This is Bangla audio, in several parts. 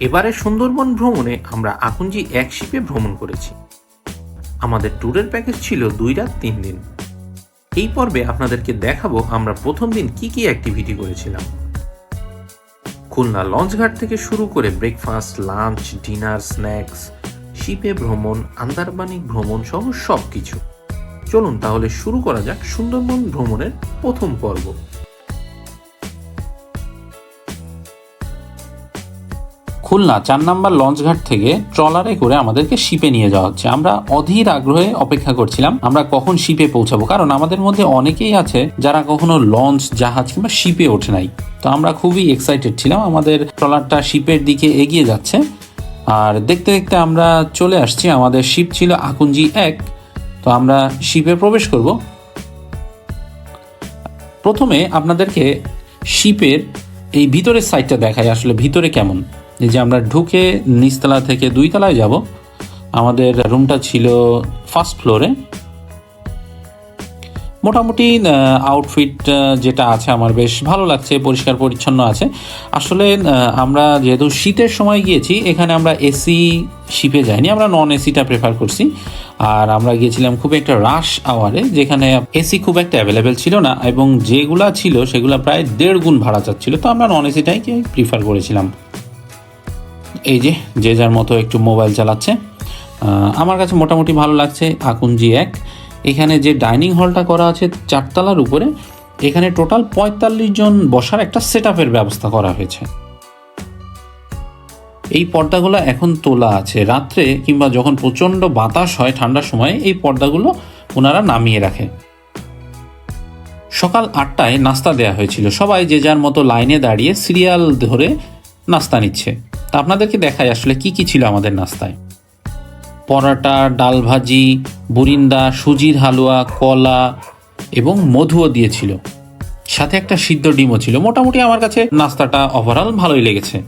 এবারে সুন্দরবন ভ্রমণে আমরা আকুঞ্জি এক শিপে ভ্রমণ করেছি। আমাদের ট্যুরের প্যাকেজ ছিল দুই রাত, তিন দিন। এই পর্বে আপনাদেরকে দেখাবো আমরা প্রথম দিন কি কি অ্যাক্টিভিটি করেছিলাম। খুলনা লঞ্চঘাট থেকে শুরু করে ব্রেকফাস্ট লাঞ্চ ডিনার স্ন্যাক্স শিপে ভ্রমণ, আন্দারবানিক ভ্রমণ সহ সব কিছু চলুন তাহলে শুরু করা যাক সুন্দরবন ভ্রমণের প্রথম পর্ব। খুলনা চার নাম্বার লঞ্চঘাট থেকে ট্রলারে করে আমাদেরকে শিপে নিয়ে যাওয়া হচ্ছে। আমরা অধীর আগ্রহে অপেক্ষা করছিলাম, আমরা কখন শিপে পৌঁছাবো? কারণ আমাদের মধ্যে অনেকেই আছে যারা কখনো লঞ্চ, জাহাজ কিংবা শিপে ওঠে নাই। তো আমরা খুবই এক্সাইটেড ছিলাম, আমাদের ট্রলারটা শিপের দিকে এগিয়ে যাচ্ছে। আর দেখতে দেখতে আমরা চলে আসছি, আমাদের শিপ ছিল আকুঞ্জি এক। তো আমরা শিপে প্রবেশ করব। প্রথমে আপনাদেরকে শিপের এই ভিতরের সাইডটা দেখাই, আসলে ভিতরে কেমন? এই যে আমরা ঢুকে নিচতলা থেকে দুই তলায় যাব। আমাদের রুমটা ছিল ফার্স্ট ফ্লোরে মোটামুটি আউটফিট যেটা আছে আমার বেশ ভালো লাগছে, পরিষ্কার পরিচ্ছন্ন আছে। আসলে আমরা যেহেতু শীতের সময় গিয়েছি, এখানে আমরা এসি শিপে যাইনি। আমরা নন এসিটা প্রেফার করছি। আর আমরা গিয়েছিলাম খুব একটা রাশ আওয়ারে যেখানে এসি খুব একটা অ্যাভেলেবেল ছিল না। এবং যেগুলা ছিল, সেগুলো প্রায় দেড় গুণ ভাড়া চাচ্ছিল। তো আমরা নন এসিটাই প্রিফার করেছিলাম। এই যে যে যার মতো একটু মোবাইল চালাচ্ছে। আমার কাছে মোটামুটি ভালো লাগছে আকুঞ্জি এক। এখানে যে ডাইনিং হলটা করা আছে চারতলার উপরে, এখানে টোটাল পঁয়তাল্লিশ জন বসার একটা সেট ব্যবস্থা করা হয়েছে। এই পর্দাগুলো এখন তোলা আছে। রাত্রে কিংবা যখন প্রচণ্ড বাতাস হয় ঠান্ডার সময়, এই পর্দাগুলো ওনারা নামিয়ে রাখে। সকাল আটটায় নাস্তা দেওয়া হয়েছিল। সবাই যে যার মতো লাইনে দাঁড়িয়ে সিরিয়াল ধরে নাস্তা নিচ্ছে। তা আপনাদেরকে দেখাই আসলে কি কি ছিল আমাদের নাস্তায়। পরাটা, ডাল ভাজি, বুরিন্দা, সুজির হালুয়া, কলা এবং মধুও দিয়েছিল। সাথে একটা সিদ্ধ ডিমও ছিল। মোটামুটি আমার কাছে নাস্তাটা ওভারঅল ভালোই লেগেছে।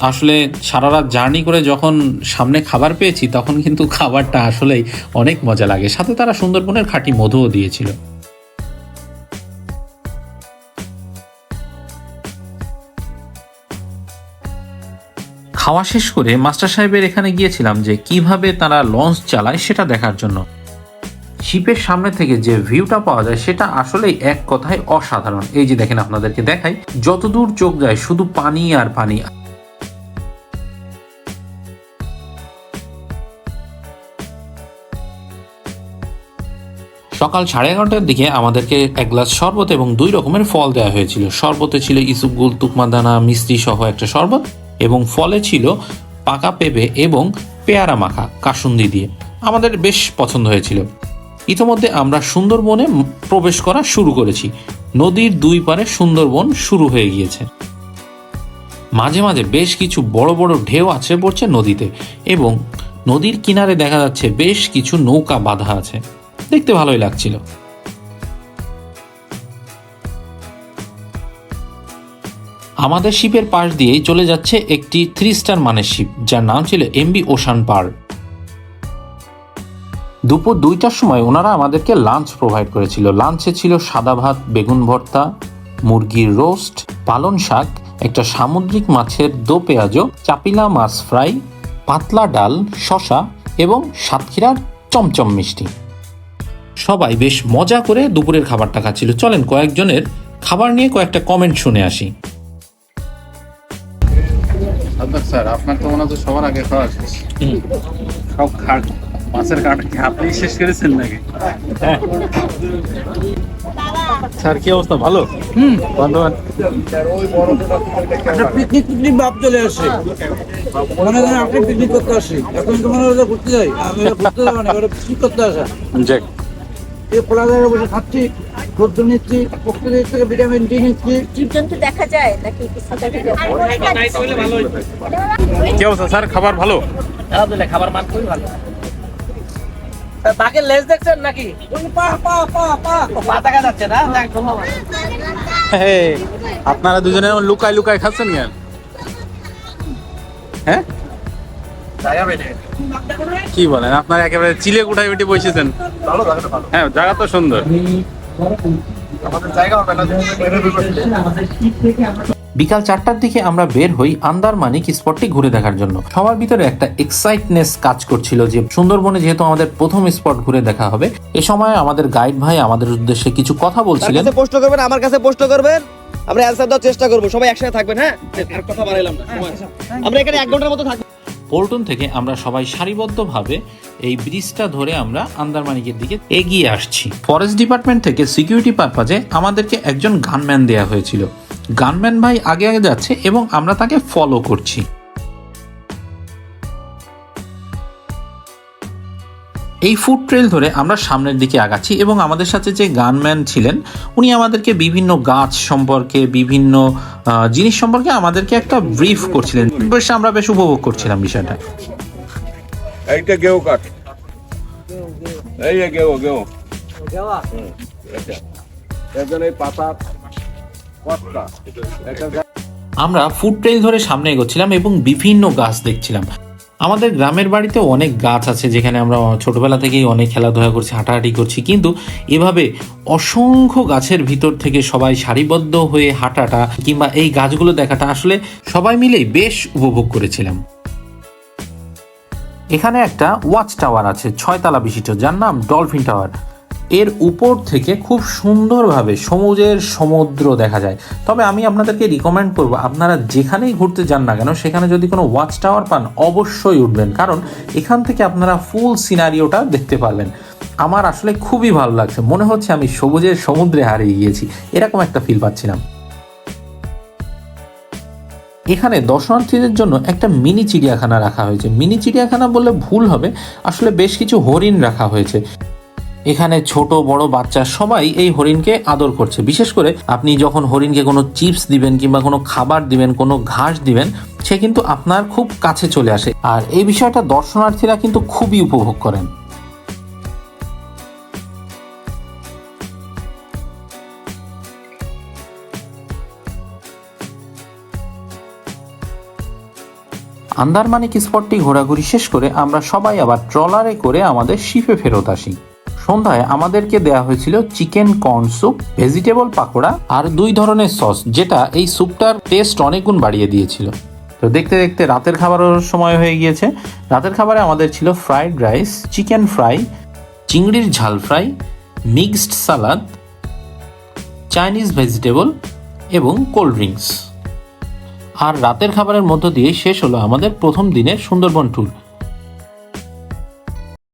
আসলে সারা রাত জার্নি করে যখন সামনে খাবার পেয়েছি, তখন কিন্তু খাবারটা আসলেই অনেক মজা লাগে। সাথে তারা সুন্দরবনের খাঁটি মধুও দিয়েছিল। খাওয়া শেষ করে মাস্টার সাহেবের এখানে গিয়েছিলাম যে কীভাবে তারা লঞ্চ চালায় সেটা দেখার জন্য। শিপের সামনে থেকে যে ভিউটা পাওয়া যায় সেটা আসলেই এক কথায় অসাধারণ। এই যে দেখেন আপনাদেরকে দেখাই, যতদূর চোখ যায় শুধু পানি আর পানি। সকাল সাড়ে এগারোটার দিকে আমাদেরকে এক গ্লাস শরবত এবং দুই রকমের ফল দেওয়া হয়েছিল। শরবতে ছিল ইসুপগুল তুকমাদানা মিষ্টি সহ একটা শরবত। এবং ফলে ছিল পাকা পেঁপে এবং পেয়ারা মাখা কাসুন্দি দিয়ে। আমাদের বেশ পছন্দ হয়েছিল। ইতোমধ্যে আমরা সুন্দরবনে প্রবেশ করা শুরু করেছি। নদীর দুই পারে সুন্দরবন শুরু হয়ে গিয়েছে। মাঝে মাঝে বেশ কিছু বড় বড় ঢেউ আছে পড়ছে নদীতে এবং নদীর কিনারে দেখা যাচ্ছে বেশ কিছু নৌকা বাঁধা আছে। দেখতে ভালোই লাগছিল। আমাদের শিপের পাশ দিয়েই চলে যাচ্ছে একটি থ্রি স্টার মানের শিপ, যার নাম ছিল এমবি ওশান পার দুপুর দুইটার সময় ওনারা আমাদেরকে লাঞ্চ প্রোভাইড করেছিল। লাঞ্চে ছিল সাদা ভাত, বেগুন ভর্তা, মুরগির রোস্ট পালন শাক, একটা সামুদ্রিক মাছের দো পেঁয়াজো, চাপিলা মাছ ফ্রাই, পাতলা ডাল শশা এবং সাতক্ষীরার চমচম মিষ্টি। সবাই বেশ মজা করে দুপুরের খাবারটা খাচ্ছিল। চলেন কয়েকজনের খাবার নিয়ে কয়েকটা কমেন্ট শুনে আসি। আচ্ছা স্যার আপনার তো মনে হচ্ছে সবার আগে খাওয়া শেষ। সব খাট মাছের কাঠ কি আপনি শেষ করেছেন নাকি? স্যার কি অবস্থা? ভালো? হুম। বন্ধুবান একটা পিকনিক পিকনিক ভাব চলে আসে। মনে করেন আপনি পিকনিক করতে আসি। এখন তো মনে হয় ঘুরতে যাই। আমি ঘুরতে যাব না পিকনিক করতে আসা। জ্যাক এই খোলা জায়গায় বসে খাচ্ছি। সদ্য নিচ্ছি প্রকৃতির থেকে ভিটামিন ডি নিচ্ছি জীবজন্তু দেখা যায় নাকি কি অবস্থা স্যার? খাবার ভালো? বাঘের লেজ দেখছেন নাকি? পা পা পা পা। পা দেখা যাচ্ছে না? আপনারা দুজনে লুকায় লুকায় খাচ্ছেন কেন? হ্যাঁ কি বলেন আপনারা একেবারে চিলে কোঠায় উঠে বসেছেন হ্যাঁ জায়গা তো সুন্দর। বিকাল চারটার দিকে আমরা বের হই আন্দারমানিক স্পটটি ঘুরে দেখার জন্য। সবার ভিতরে একটা এক্সাইটনেস কাজ করছিল যে সুন্দরবনে যেহেতু আমাদের প্রথম স্পট ঘুরে দেখা হবে এ সময় আমাদের গাইড ভাই আমাদের উদ্দেশ্যে কিছু কথা বলছিলেন। প্রশ্ন করবেন আমার কাছে প্রশ্ন করবেন আমরা অ্যান্সার দেওয়ার চেষ্টা করব। সবাই একসাথে থাকবেন হ্যাঁ? আর কথা বাড়াইলাম না আমরা এখানে এক ঘণ্টার মতো থাকব। পল্টন থেকে আমরা সবাই সারিবদ্ধভাবে এই ব্রিজটা ধরে আমরা আন্দারমানিকের দিকে এগিয়ে আসছি। ফরেস্ট ডিপার্টমেন্ট থেকে সিকিউরিটি পারপাজে আমাদেরকে একজন গানম্যান দেয়া হয়েছিল। গানম্যান ভাই আগে আগে যাচ্ছে এবং আমরা তাকে ফলো করছি। এই ফুড ট্রেল ধরে আমরা সামনের দিকে আগাচ্ছি এবং আমাদের সাথে যে গানম্যান ছিলেন উনি আমাদেরকে বিভিন্ন গাছ সম্পর্কে বিভিন্ন জিনিস সম্পর্কে আমাদেরকে একটা ব্রিফ করছিলেন। বেশ আমরা বেশ উপভোগ করছিলাম বিষয়টা। এইটা গেও কাঠ এই গেও গেও। একজন এই পাতা কটকা আমরা ফুড ট্রেল ধরে সামনে এগোচ্ছিলাম এবং বিভিন্ন গাছ দেখছিলাম। আমাদের গ্রামের বাড়িতে অনেক গাছ আছে যেখানে আমরা ছোটবেলা থেকেই অনেক খেলাধুলা করছি, হাঁটাহাঁটি করছি। কিন্তু এভাবে অসংখ্য গাছের ভিতর থেকে সবাই সারিবদ্ধ হয়ে হাঁটাটা কিংবা এই গাছগুলো দেখাটা আসলে সবাই মিলেই বেশ উপভোগ করেছিলাম। এখানে একটা ওয়াচ টাওয়ার আছে, ছয়তলা বিশিষ্ট, যার নাম ডলফিন টাওয়ার। এর উপর থেকে খুব সুন্দরভাবে সমুদ্রের সমুদ্র দেখা যায়। তবে আমি আপনাদেরকে রিকমেন্ড করব, আপনারা যেখানেই ঘুরতে যান না কেন, সেখানে যদি কোনো ওয়াচ টাওয়ার পান, অবশ্যই উঠবেন। কারণ এখান থেকে আপনারা ফুল সিনারিওটা দেখতে পারবেন। আমার আসলে খুবই ভালো লাগছে। মনে হচ্ছে আমি সবুজের সমুদ্রে হারিয়ে গিয়েছি। এরকম একটা ফিল পাচ্ছিলাম। এখানে দর্শনার্থীদের জন্য একটা মিনি চিড়িয়াখানা রাখা হয়েছে। মিনি চিড়িয়াখানা বললে ভুল হবে। আসলে বেশ কিছু হরিণ রাখা হয়েছে। এখানে ছোট, বড় বাচ্চা সবাই এই হরিণকে আদর করছে। বিশেষ করে আপনি যখন হরিণকে কোনো চিপস দিবেন কিংবা কোনো খাবার দিবেন, কোনো ঘাস দিবেন, সে কিন্তু আপনার খুব কাছে চলে আসে। আর এই বিষয়টা দর্শনার্থীরা কিন্তু খুবই উপভোগ করেন। আন্দারমানিক স্পটটি ঘোরাঘুরি শেষ করে আমরা সবাই আবার ট্রলারে করে আমাদের শিপে ফেরত আসি। সন্ধ্যায় আমাদেরকে দেয়া হয়েছিল chicken corn soup, vegetable pakora আর দুই ধরনের সস, যেটা এই স্যুপটার টেস্ট অনেক গুণ বাড়িয়ে দিয়েছিল। তো দেখতে দেখতে রাতের খাবারের সময় হয়ে গিয়েছে। রাতের খাবারে আমাদের ছিল ফ্রাইড রাইস, চিকেন ফ্রাই, চিংড়ির ঝাল fry, mixed salad, Chinese vegetable এবং কোল্ড ড্রিঙ্কস। আর রাতের খাবারের মধ্য দিয়ে শেষ হলো আমাদের প্রথম দিনের সুন্দরবন ট্যুর।